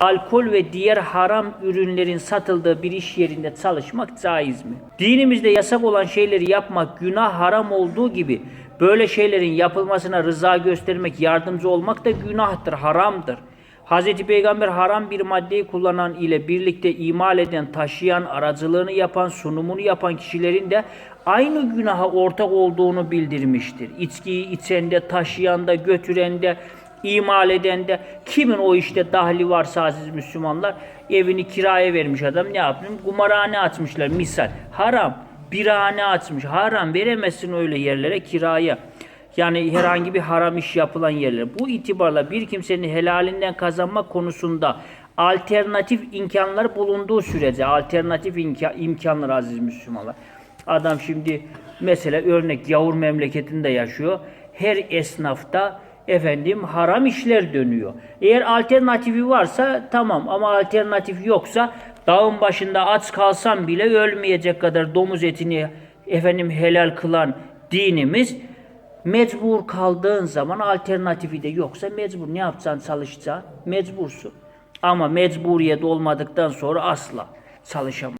Alkol ve diğer haram ürünlerin satıldığı bir iş yerinde çalışmak caiz mi? Dinimizde yasak olan şeyleri yapmak günah haram olduğu gibi böyle şeylerin yapılmasına rıza göstermek, yardımcı olmak da günahtır, haramdır. Hz. Peygamber haram bir maddeyi kullanan ile birlikte imal eden, taşıyan, aracılığını yapan, sunumunu yapan kişilerin de aynı günaha ortak olduğunu bildirmiştir. İçkiyi içende, taşıyanda, götürende, imal eden de kimin o işte dahli varsa aziz Müslümanlar evini kiraya vermiş adam ne yapayım kumarhane açmışlar misal. Haram. Birahane açmış haram. Veremezsin öyle yerlere kiraya. Yani herhangi bir haram iş yapılan yerlere. Bu itibarla bir kimsenin helalinden kazanma konusunda alternatif imkanlar bulunduğu sürece alternatif imka- imkanlar aziz Müslümanlar. Adam şimdi mesela örnek yavur memleketinde yaşıyor. Her esnafta efendim haram işler dönüyor. Eğer alternatifi varsa tamam ama alternatif yoksa dağın başında aç kalsam bile ölmeyecek kadar domuz etini efendim helal kılan dinimiz mecbur kaldığın zaman alternatifi de yoksa mecbur ne yapacaksın çalışacaksın mecbursun. Ama mecburiyet olmadıktan sonra asla çalışamam.